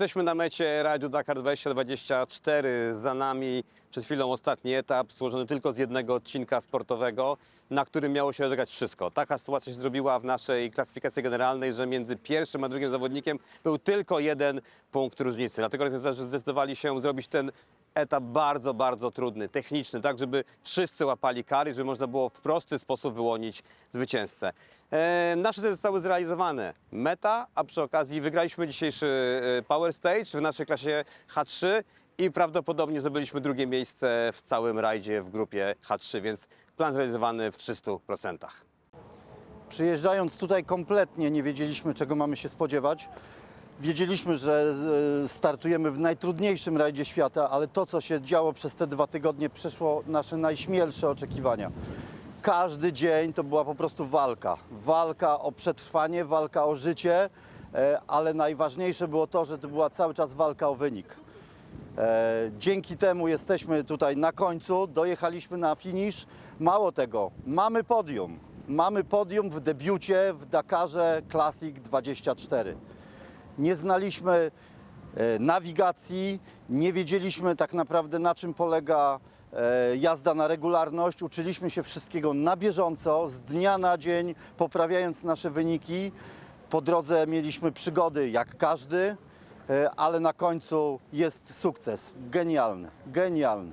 Jesteśmy na mecie rajdu Dakar 2024. Za nami przed chwilą ostatni etap, złożony tylko z jednego odcinka sportowego, na którym miało się rozegrać wszystko. Taka sytuacja się zrobiła w naszej klasyfikacji generalnej, że między pierwszym a drugim zawodnikiem był tylko jeden punkt różnicy. Dlatego organizatorzy zdecydowali się zrobić ten etap bardzo, bardzo trudny, techniczny, tak żeby wszyscy łapali kary, żeby można było w prosty sposób wyłonić zwycięzcę. E, nasze cele zostały zrealizowane. Meta, a przy okazji wygraliśmy dzisiejszy e, Power Stage w naszej klasie H3 i prawdopodobnie zdobyliśmy drugie miejsce w całym rajdzie w grupie H3, więc plan zrealizowany w 300%. Przyjeżdżając tutaj kompletnie nie wiedzieliśmy, czego mamy się spodziewać. Wiedzieliśmy, że e, startujemy w najtrudniejszym rajdzie świata, ale to, co się działo przez te dwa tygodnie, przeszło nasze najśmielsze oczekiwania. Każdy dzień to była po prostu walka. Walka o przetrwanie, walka o życie, e, ale najważniejsze było to, że to była cały czas walka o wynik. E, Dzięki temu jesteśmy tutaj na końcu, dojechaliśmy na finisz. Mało tego, mamy podium. Mamy podium w debiucie w Dakarze Classic 24. Nie znaliśmy e, nawigacji, nie wiedzieliśmy tak naprawdę na czym polega e, jazda na regularność. Uczyliśmy się wszystkiego na bieżąco, z dnia na dzień, poprawiając nasze wyniki. Po drodze mieliśmy przygody jak każdy, e, ale na końcu jest sukces. Genialny, genialny.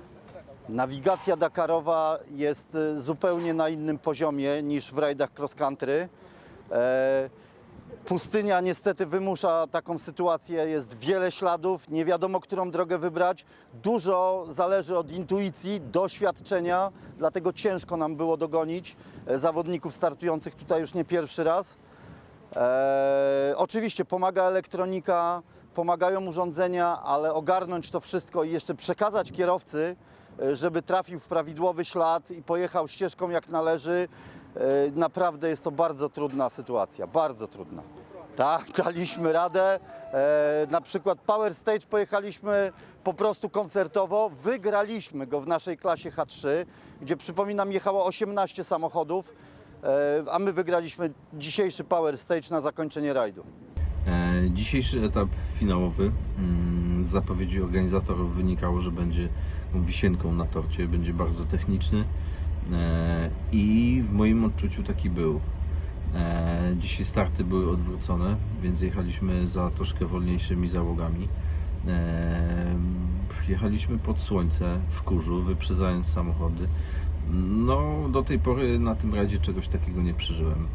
Nawigacja Dakarowa jest zupełnie na innym poziomie niż w rajdach cross country. Pustynia niestety wymusza taką sytuację, jest wiele śladów, nie wiadomo, którą drogę wybrać. Dużo zależy od intuicji, doświadczenia, dlatego ciężko nam było dogonić e, zawodników startujących tutaj już nie pierwszy raz. E, oczywiście pomaga elektronika, pomagają urządzenia, ale ogarnąć to wszystko i jeszcze przekazać kierowcy, e, żeby trafił w prawidłowy ślad i pojechał ścieżką jak należy, naprawdę jest to bardzo trudna sytuacja, bardzo trudna. Tak, daliśmy radę. E, na przykład Power Stage pojechaliśmy po prostu koncertowo. Wygraliśmy go w naszej klasie H3, gdzie przypominam jechało 18 samochodów, e, a my wygraliśmy dzisiejszy Power Stage na zakończenie rajdu. E, Dzisiejszy etap finałowy mm, z zapowiedzi organizatorów wynikało, że będzie wisienką na torcie, będzie bardzo techniczny e, i w moim odczuciu taki był. E, Dzisiaj starty były odwrócone, więc jechaliśmy za troszkę wolniejszymi załogami. E, Jechaliśmy pod słońce w kurzu, wyprzedzając samochody. No, do tej pory na tym rajdzie czegoś takiego nie przeżyłem.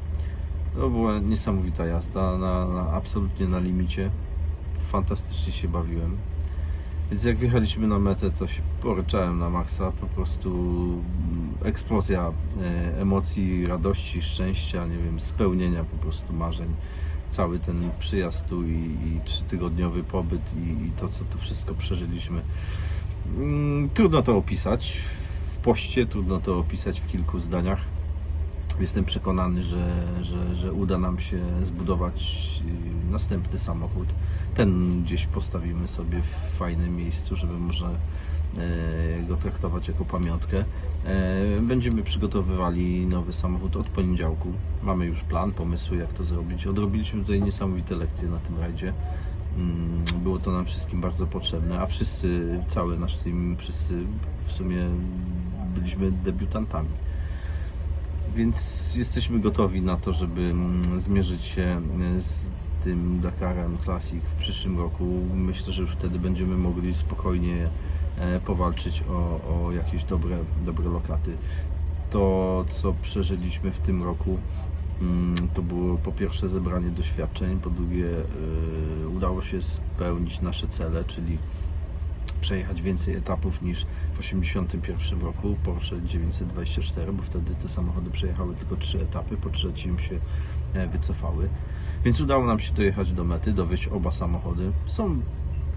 To była niesamowita jazda, na, na, absolutnie na limicie. Fantastycznie się bawiłem. Więc jak wjechaliśmy na metę, to się poryczałem na maksa. Po prostu mm, eksplozja e, emocji, radości, szczęścia, nie wiem, spełnienia po prostu marzeń. Cały ten przyjazd tu i, i trzytygodniowy pobyt i, i to, co to wszystko przeżyliśmy. Mm, Trudno to opisać w poście, trudno to opisać w kilku zdaniach. Jestem przekonany, że, że, że uda nam się zbudować y, następny samochód. Ten gdzieś postawimy sobie w fajnym miejscu, żeby może go traktować jako pamiątkę. E, Będziemy przygotowywali nowy samochód od poniedziałku. Mamy już plan, pomysły jak to zrobić. Odrobiliśmy tutaj niesamowite lekcje na tym rajdzie. Mm, Było to nam wszystkim bardzo potrzebne, a wszyscy, cały nasz team, wszyscy w sumie byliśmy debiutantami. Więc jesteśmy gotowi na to, żeby mm, zmierzyć się e, z tym Dakarem Classic w przyszłym roku. Myślę, że już wtedy będziemy mogli spokojnie e, powalczyć o, o jakieś dobre, dobre lokaty. To, co przeżyliśmy w tym roku, mm, to było po pierwsze zebranie doświadczeń, po drugie e, udało się spełnić nasze cele, czyli przejechać więcej etapów niż w 1981 roku Porsche 924, bo wtedy te samochody przejechały tylko trzy etapy, po trzecim się e, wycofały. Więc udało nam się dojechać do mety, dowieść oba samochody. Są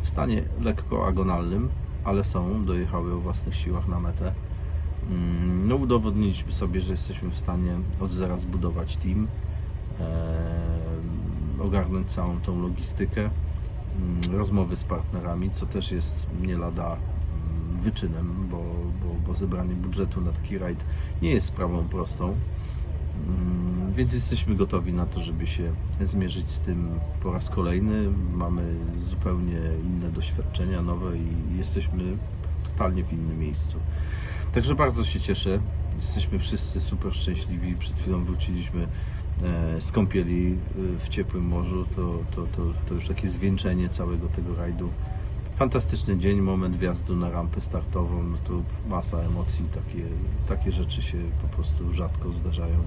w stanie lekko agonalnym, ale są, dojechały o własnych siłach na metę. Mm, No udowodniliśmy sobie, że jesteśmy w stanie od zera zbudować team, e, ogarnąć całą tą logistykę, rozmowy z partnerami, co też jest nie lada mm, wyczynem, bo, bo, bo zebranie budżetu na taki rajd nie jest sprawą prostą. Mm, Więc jesteśmy gotowi na to, żeby się zmierzyć z tym po raz kolejny. Mamy zupełnie inne doświadczenia, nowe i jesteśmy totalnie w innym miejscu. Także bardzo się cieszę. Jesteśmy wszyscy super szczęśliwi. Przed chwilą wróciliśmy z kąpieli e, w ciepłym morzu. To, to, to, to już takie zwieńczenie całego tego rajdu. Fantastyczny dzień, moment wjazdu na rampę startową. No to masa emocji. Takie, takie rzeczy się po prostu rzadko zdarzają.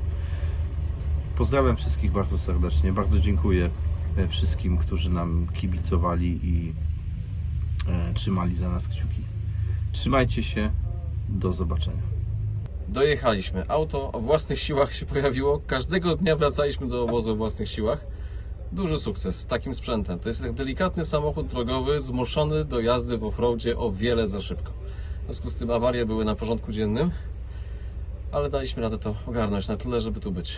Pozdrawiam wszystkich bardzo serdecznie. Bardzo dziękuję e, wszystkim, którzy nam kibicowali i e, trzymali za nas kciuki. Trzymajcie się. Do zobaczenia. Dojechaliśmy. Auto o własnych siłach się pojawiło. Każdego dnia wracaliśmy do obozu o własnych siłach. Duży sukces z takim sprzętem. To jest tak delikatny samochód drogowy zmuszony do jazdy w offroadzie o wiele za szybko. W związku z tym awarie były na porządku dziennym, ale daliśmy radę to ogarnąć na tyle, żeby tu być.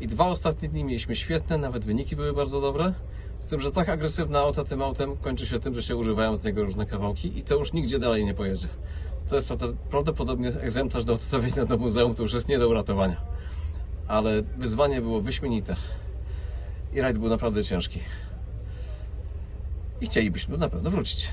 I dwa ostatnie dni mieliśmy świetne, nawet wyniki były bardzo dobre. Z tym, że tak agresywna auta tym autem kończy się tym, że się używają z niego różne kawałki i to już nigdzie dalej nie pojedzie. To jest prawdopodobnie egzemplarz do odstawienia do muzeum, to już jest nie do uratowania. Ale wyzwanie było wyśmienite. I rajd był naprawdę ciężki. I chcielibyśmy na pewno wrócić.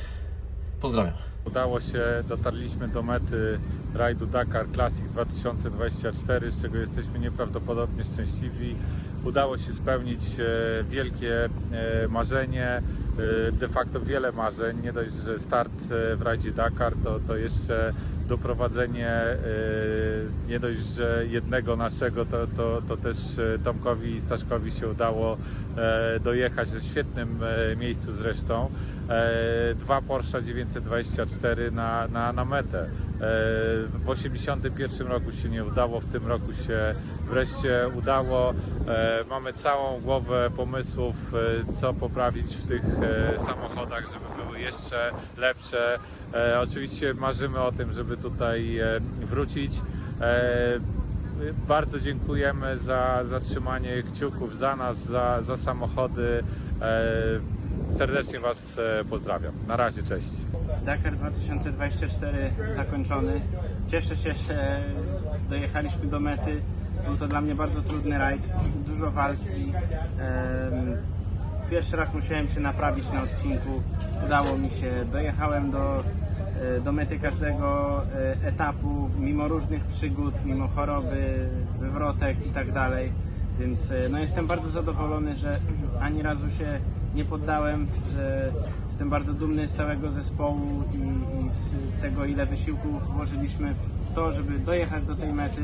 Pozdrawiam. Udało się, dotarliśmy do mety rajdu Dakar Classic 2024, z czego jesteśmy nieprawdopodobnie szczęśliwi. Udało się spełnić e, wielkie e, marzenie, e, de facto wiele marzeń. Nie dość, że start w rajdzie Dakar, to, to jeszcze doprowadzenie e, nie dość, że jednego naszego, to, to, to też e, Tomkowi i Staszkowi się udało e, dojechać w świetnym miejscu zresztą. Dwa Porsche 924 na, na, na metę. W 81 roku się nie udało, w tym roku się wreszcie udało. Mamy całą głowę pomysłów, co poprawić w tych samochodach, żeby były jeszcze lepsze. E, Oczywiście marzymy o tym, żeby tutaj e, wrócić. E, bardzo dziękujemy za zatrzymanie kciuków za nas, za, za samochody. Serdecznie Was pozdrawiam. Na razie, cześć. Dakar 2024 zakończony. Cieszę się, że dojechaliśmy do mety. Był to dla mnie bardzo trudny rajd, dużo walki. Pierwszy raz musiałem się naprawić na odcinku. Udało mi się. Dojechałem do, do mety każdego e, etapu, mimo różnych przygód, mimo choroby, wywrotek i tak dalej. Więc e, no, jestem bardzo zadowolony, że ani razu się nie poddałem, że jestem bardzo dumny z całego zespołu i, i z tego, ile wysiłków włożyliśmy w to, żeby dojechać do tej mety.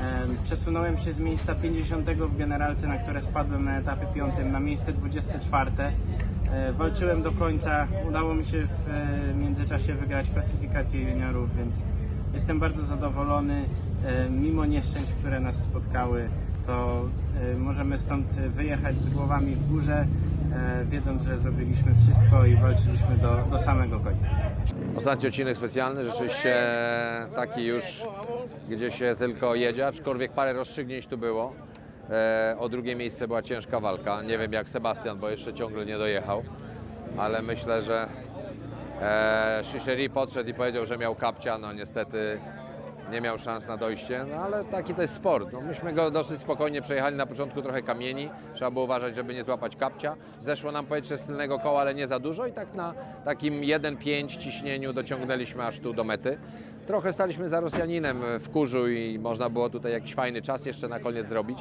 Em, Przesunąłem się z miejsca 50 w generalce, na które spadłem na etapie 5, na miejsce 24. E, Walczyłem do końca, udało mi się w e, międzyczasie wygrać klasyfikację juniorów, więc jestem bardzo zadowolony. E, Mimo nieszczęść, które nas spotkały, to możemy stąd wyjechać z głowami w górze, wiedząc, że zrobiliśmy wszystko i walczyliśmy do, do samego końca. Ostatni odcinek specjalny, rzeczywiście taki już, gdzie się tylko jedzie, aczkolwiek parę rozstrzygnięć tu było. E, o drugie miejsce była ciężka walka. Nie wiem jak Sebastian, bo jeszcze ciągle nie dojechał, ale myślę, że e, Shisheri podszedł i powiedział, że miał kapcia. No niestety nie miał szans na dojście, no ale taki to jest sport. No, myśmy go dosyć spokojnie przejechali, na początku trochę kamieni, trzeba było uważać, żeby nie złapać kapcia. Zeszło nam powietrze z tylnego koła, ale nie za dużo i tak na takim 1,5 ciśnieniu dociągnęliśmy aż tu do mety. Trochę staliśmy za Rosjaninem w kurzu i można było tutaj jakiś fajny czas jeszcze na koniec zrobić,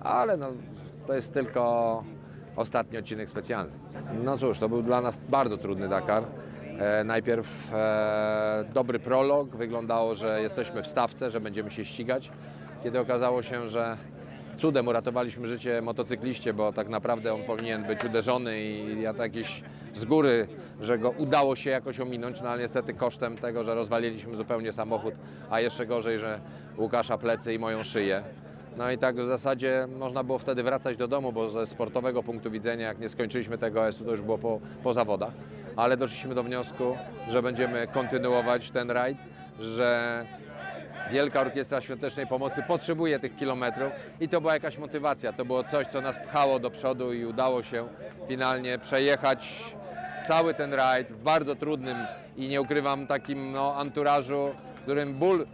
ale no, to jest tylko ostatni odcinek specjalny. No cóż, to był dla nas bardzo trudny Dakar. E, najpierw e, dobry prolog, wyglądało, że jesteśmy w stawce, że będziemy się ścigać, kiedy okazało się, że cudem uratowaliśmy życie motocykliście, bo tak naprawdę on powinien być uderzony i ja to jakieś z góry, że go udało się jakoś ominąć, no ale niestety kosztem tego, że rozwaliliśmy zupełnie samochód, a jeszcze gorzej, że Łukasza plecy i moją szyję. No i tak w zasadzie można było wtedy wracać do domu, bo ze sportowego punktu widzenia, jak nie skończyliśmy tego S-u, to już było po, po zawodach. Ale doszliśmy do wniosku, że będziemy kontynuować ten rajd, że Wielka Orkiestra Świątecznej Pomocy potrzebuje tych kilometrów i to była jakaś motywacja. To było coś, co nas pchało do przodu i udało się finalnie przejechać cały ten rajd w bardzo trudnym i nie ukrywam takim no, anturażu, w którym ból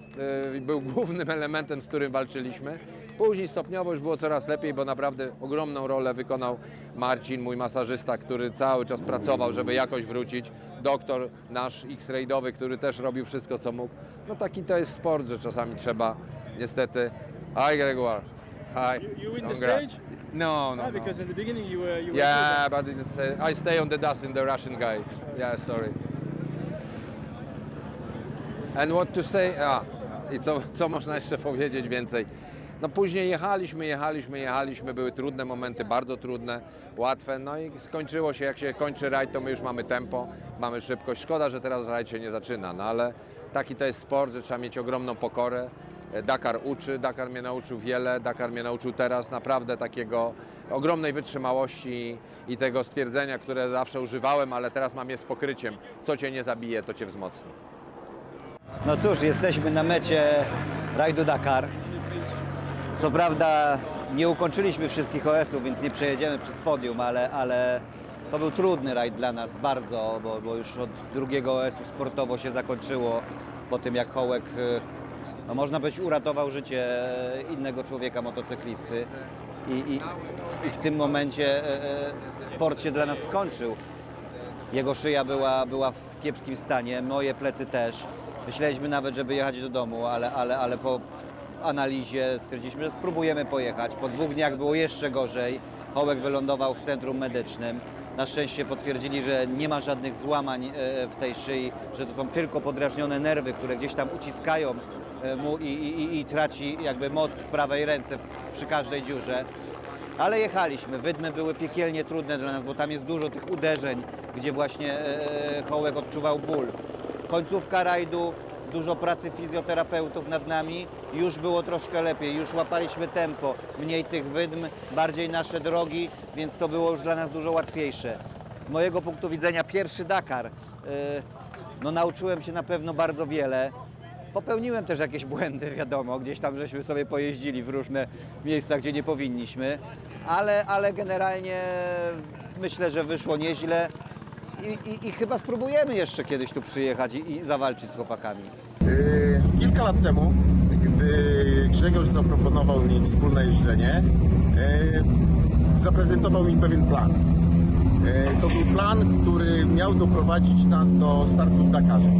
y, był głównym elementem, z którym walczyliśmy Później stopniowo już było coraz lepiej, bo naprawdę ogromną rolę wykonał Marcin, mój masażysta, który cały czas pracował, żeby jakoś wrócić. Doktor nasz X-raydowy, który też robił wszystko, co mógł. No taki to jest sport, że czasami trzeba niestety... Hi Gregor. Hi. You, you win the stage? No, no, Ah, no. because in the beginning you were you Yeah, but it's, uh, I stay on the dust in the Russian guy. Yeah, sorry. And what to say? A, i co, co można jeszcze powiedzieć więcej? No później jechaliśmy, jechaliśmy, jechaliśmy, były trudne momenty, bardzo trudne, łatwe, no i skończyło się, jak się kończy rajd, to my już mamy tempo, mamy szybkość. Szkoda, że teraz rajd się nie zaczyna, no ale taki to jest sport, że trzeba mieć ogromną pokorę. Dakar uczy, Dakar mnie nauczył wiele, Dakar mnie nauczył teraz naprawdę takiego ogromnej wytrzymałości i tego stwierdzenia, które zawsze używałem, ale teraz mam je z pokryciem. Co cię nie zabije, to cię wzmocni. No cóż, jesteśmy na mecie rajdu Dakar. Co prawda nie ukończyliśmy wszystkich OS-ów, więc nie przejedziemy przez podium, ale, ale to był trudny rajd dla nas bardzo, bo, bo już od drugiego OS-u sportowo się zakończyło po tym jak Hołek, y, no można powiedzieć, uratował życie innego człowieka, motocyklisty. I, i, i w tym momencie e, e, sport się dla nas skończył. Jego szyja była, była w kiepskim stanie, moje plecy też. Myśleliśmy nawet, żeby jechać do domu, ale, ale, ale po analizie stwierdziliśmy, że spróbujemy pojechać. Po dwóch dniach było jeszcze gorzej. Hołek wylądował w centrum medycznym. Na szczęście potwierdzili, że nie ma żadnych złamań e, w tej szyi, że to są tylko podrażnione nerwy, które gdzieś tam uciskają e, mu i, i, i- traci jakby moc w prawej ręce przy każdej dziurze. Ale jechaliśmy. Wydmy były piekielnie trudne dla nas, bo tam jest dużo tych uderzeń, gdzie właśnie e, Hołek odczuwał ból. Końcówka rajdu, dużo pracy fizjoterapeutów nad nami. Już było troszkę lepiej, już łapaliśmy tempo, mniej tych wydm, bardziej nasze drogi, więc to było już dla nas dużo łatwiejsze. Z mojego punktu widzenia pierwszy Dakar. E, no nauczyłem się na pewno bardzo wiele. Popełniłem też jakieś błędy, wiadomo, gdzieś tam żeśmy sobie pojeździli w różne miejsca, gdzie nie powinniśmy, ale, ale generalnie myślę, że wyszło nieźle i, i, i chyba spróbujemy jeszcze kiedyś tu przyjechać i, i zawalczyć z chłopakami. Yy, Kilka lat temu, Grzegorz zaproponował mi wspólne jeżdżenie, yy, zaprezentował mi pewien plan. Yy, To był plan, który miał doprowadzić nas do startu w Dakarze.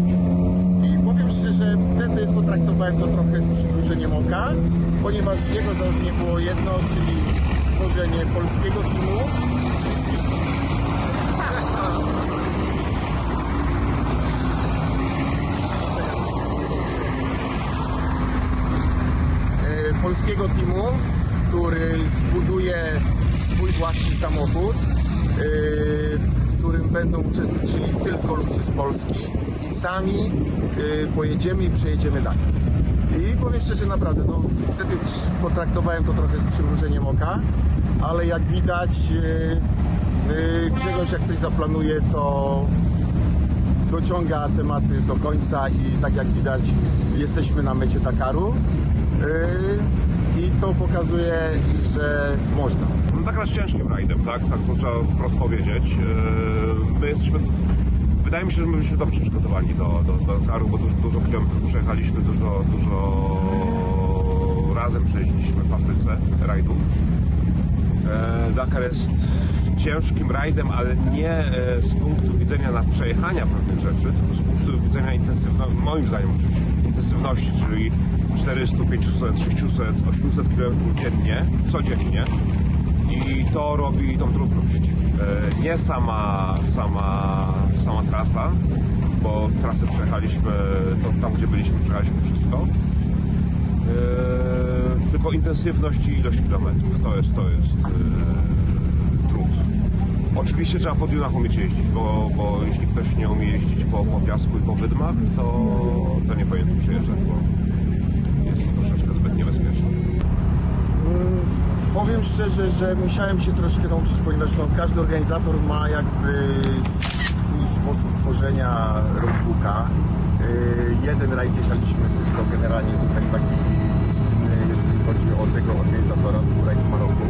I powiem szczerze, wtedy potraktowałem to trochę z przymrużeniem oka, ponieważ jego założenie było jedno, czyli stworzenie polskiego teamu wszystkich e, polskiego teamu, który zbuduje swój własny samochód, e, w którym będą uczestniczyli tylko ludzie z Polski i sami e, pojedziemy i przejedziemy Dakar. I powiem szczerze, naprawdę, no, wtedy potraktowałem to trochę z przymrużeniem oka, ale jak widać, e, Grzegorz jak coś zaplanuje, to dociąga tematy do końca i tak jak widać jesteśmy na mecie Dakaru i to pokazuje, że można. No Dakar jest ciężkim rajdem, tak? Tak to trzeba wprost powiedzieć. Yy, My jesteśmy, wydaje mi się, że my byliśmy dobrze przygotowani do, do, do Dakaru, bo dużo, dużo kilometrów przejechaliśmy, dużo, dużo razem przejeździliśmy w Afryce rajdów. E, Dakar jest ciężkim rajdem, ale nie e, z punktu widzenia na przejechania pewnych rzeczy, tylko z punktu widzenia intensywności, moim zdaniem oczywiście, intensywności, czyli 400, 500, 600, 800 km dziennie, codziennie i to robi tą trudność. E, Nie sama, sama, sama trasa, bo trasę przejechaliśmy, to tam gdzie byliśmy przejechaliśmy wszystko, Eee, tylko intensywność i ilość kilometrów. To jest, to jest eee, trud. Oczywiście trzeba po dünach umieć jeździć, bo, bo jeśli ktoś nie umie jeździć po, po piasku i po wydmach, to, to nie powinien przyjeżdżać, bo Powiem szczerze, że musiałem się troszkę nauczyć, ponieważ no, każdy organizator ma jakby swój sposób tworzenia roadbooka. Yy, jeden rajd jechaliśmy tylko generalnie tutaj taki spinny, jeżeli chodzi o tego organizatora, to był Maroku.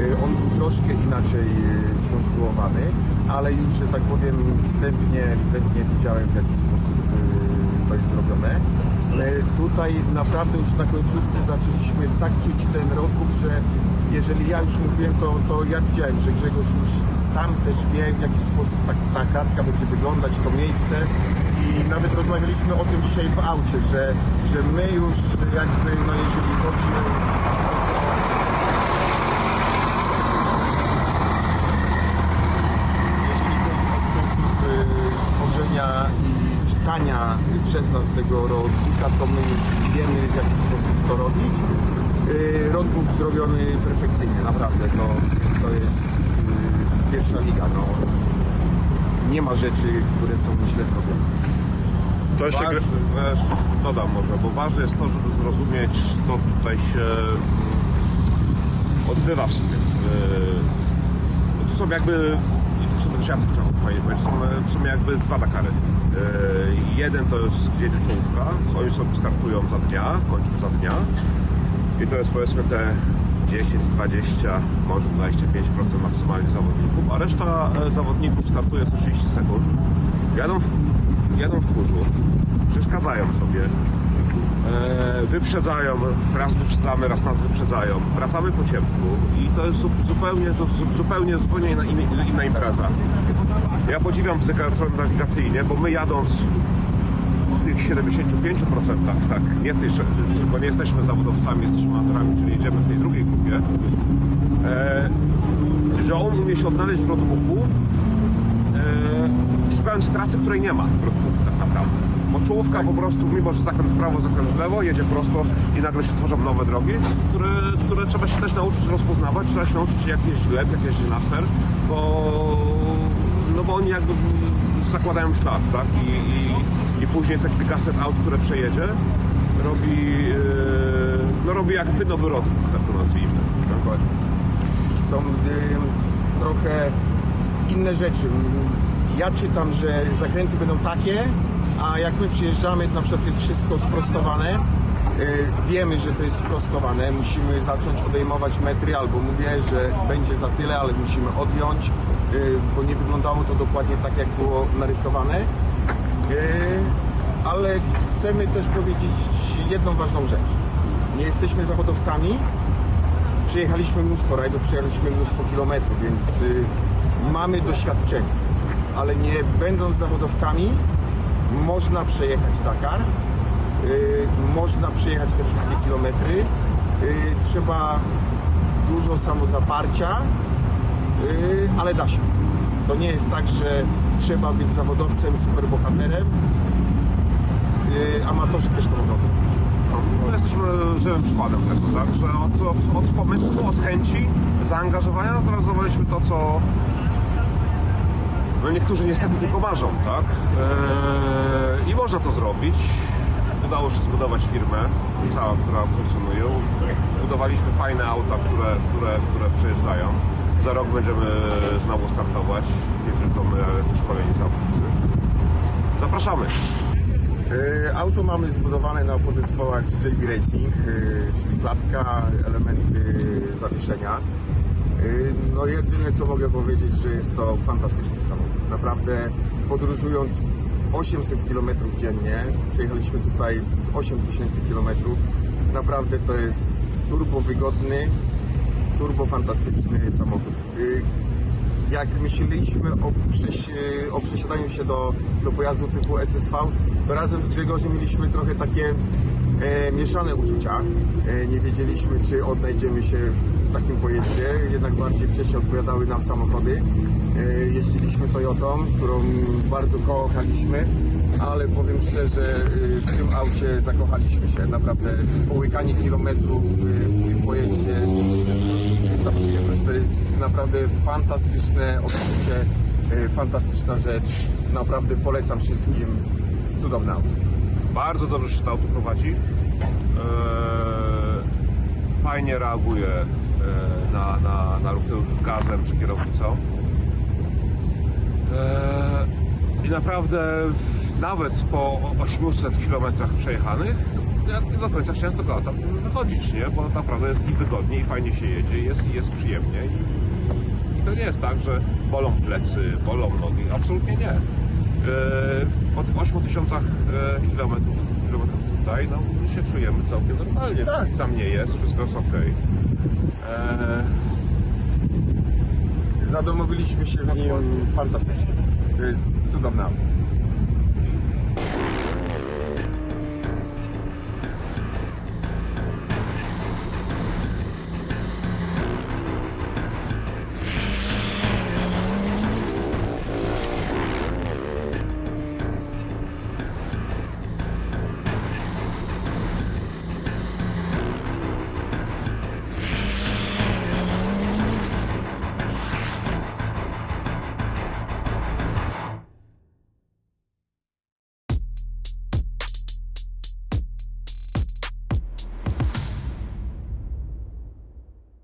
Y, On był troszkę inaczej y, skonstruowany, ale już, że tak powiem, wstępnie, wstępnie widziałem w jaki sposób y, to jest zrobione. Y, Tutaj naprawdę już na końcówce zaczęliśmy tak czuć ten roadbook, że jeżeli ja już mówiłem, to, to ja widziałem, że Grzegorz już sam też wie, w jaki sposób ta, ta kratka będzie wyglądać, to miejsce i nawet rozmawialiśmy o tym dzisiaj w aucie, że, że my już jakby, no jeżeli chodzi o, jeżeli chodzi o sposób y, tworzenia i przez nas tego roadbooka, to my już wiemy w jaki sposób to robić. Y, roadbook zrobiony perfekcyjnie, naprawdę, to, to jest y, pierwsza liga. No. Nie ma rzeczy, które są źle zrobione. To jeszcze Ważne. wiesz, dodam może, bo ważne jest to, żeby zrozumieć, co tutaj się mm, odbywa w sumie. Yy, to są jakby, i tu sobie też Jacek chciał fajnie powiedzieć, są w sumie jakby dwa Dakary. Yy, jeden to jest gdzieś czołówka, co oni sobie startują za dnia, kończą za dnia. I to jest powiedzmy te 10, 20, może 25% maksymalnie zawodników, a reszta e, zawodników startuje co 30 sekund. Jadą w, jadą w kurzu, przeszkadzają sobie, e, wyprzedzają, raz wyprzedzamy, raz nas wyprzedzają, wracamy po ciemku i to jest zu- zupełnie, zu- zupełnie, zupełnie inna, inna impreza. Ja podziwiam psychiatrę nawigacyjnie, bo my jadąc w tych 75%, tak, nie w tej, bo nie jesteśmy zawodowcami, jesteśmy amatorami, czyli jedziemy w tej drugiej grupie, e, że on umie się odnaleźć w roadbooku, e, szukając trasy, której nie ma w roadbooku tak naprawdę. Bo czołówka po prostu, mimo że zakręt w prawo, zakręt w lewo, jedzie prosto i nagle się tworzą nowe drogi, które, które trzeba się też nauczyć rozpoznawać, trzeba się nauczyć jak jeździ lep, jak jeździ laser, bo oni jakby zakładają ślad, tak? I, i, i później te kilkaset aut, które przejedzie, robi, e, no robi jakby nowy roadbook, tak to nazwijmy. Dokładnie. Są y, trochę inne rzeczy. Ja czytam, że zakręty będą takie, a jak my przyjeżdżamy, to na przykład jest wszystko sprostowane. Y, wiemy, że to jest sprostowane. Musimy zacząć odejmować metry, albo mówię, że będzie za tyle, ale musimy odjąć, bo nie wyglądało to dokładnie tak, jak było narysowane. Y, ale chcemy też powiedzieć jedną ważną rzecz. Nie jesteśmy zawodowcami, Przejechaliśmy mnóstwo rajdów, przejechaliśmy mnóstwo kilometrów, więc y, mamy doświadczenie. Ale nie będąc zawodowcami, można przejechać Dakar, y, można przejechać te wszystkie kilometry. Y, trzeba dużo samozaparcia, y, ale da się. To nie jest tak, że trzeba być zawodowcem, superbohaterem. Y, amatorzy też to mogą zrobić. No, jesteśmy żywym przykładem tego, tak? Że od, od, od pomysłu, od chęci, zaangażowania zrealizowaliśmy to, co no niektórzy niestety tylko marzą, tak? Eee, I można to zrobić. Udało się zbudować firmę, całą, która funkcjonuje. Zbudowaliśmy fajne auta, które, które, które przejeżdżają. Za rok będziemy znowu startować. Nie tylko my, ale też kolejni zawodnicy. Zapraszamy! Y, Auto mamy zbudowane na podzespołach JB Racing, y, czyli klatka, elementy zawieszenia. Y, No jedyne co mogę powiedzieć, że jest to fantastyczny samochód. Naprawdę podróżując 800 km dziennie, przejechaliśmy tutaj z 8000 km. Naprawdę to jest turbo wygodny, turbo fantastyczny samochód. Y, jak myśleliśmy o, prześ, o przesiadaniu się do, do pojazdu typu SSV, to razem z Grzegorzem mieliśmy trochę takie e, mieszane uczucia. E, nie wiedzieliśmy, czy odnajdziemy się w takim pojeździe, jednak bardziej wcześniej odpowiadały nam samochody. E, jeździliśmy Toyotą, którą bardzo kochaliśmy, ale powiem szczerze, e, w tym aucie zakochaliśmy się. Naprawdę połykanie kilometrów e, w tym pojeździe przyjemność. To jest naprawdę fantastyczne odczucie, e, fantastyczna rzecz. Naprawdę polecam wszystkim. Cudowne auto. Bardzo dobrze się to auto prowadzi. Eee, fajnie reaguje eee, na, na, na ruchy gazem czy kierownicą. I naprawdę nawet po 800 km przejechanych ja do końca chciałem z tego wychodzić, nie? Bo naprawdę jest i wygodnie, i fajnie się jedzie, jest, jest przyjemnie i, i to nie jest tak, że bolą plecy, bolą nogi, absolutnie nie. E, po tych 8 tysiącach e, kilometrów, kilometrów tutaj, no się czujemy całkiem normalnie, Tak. sam nie jest, wszystko jest ok. Zadomowiliśmy się w nim fantastycznie. To jest cudowne auto.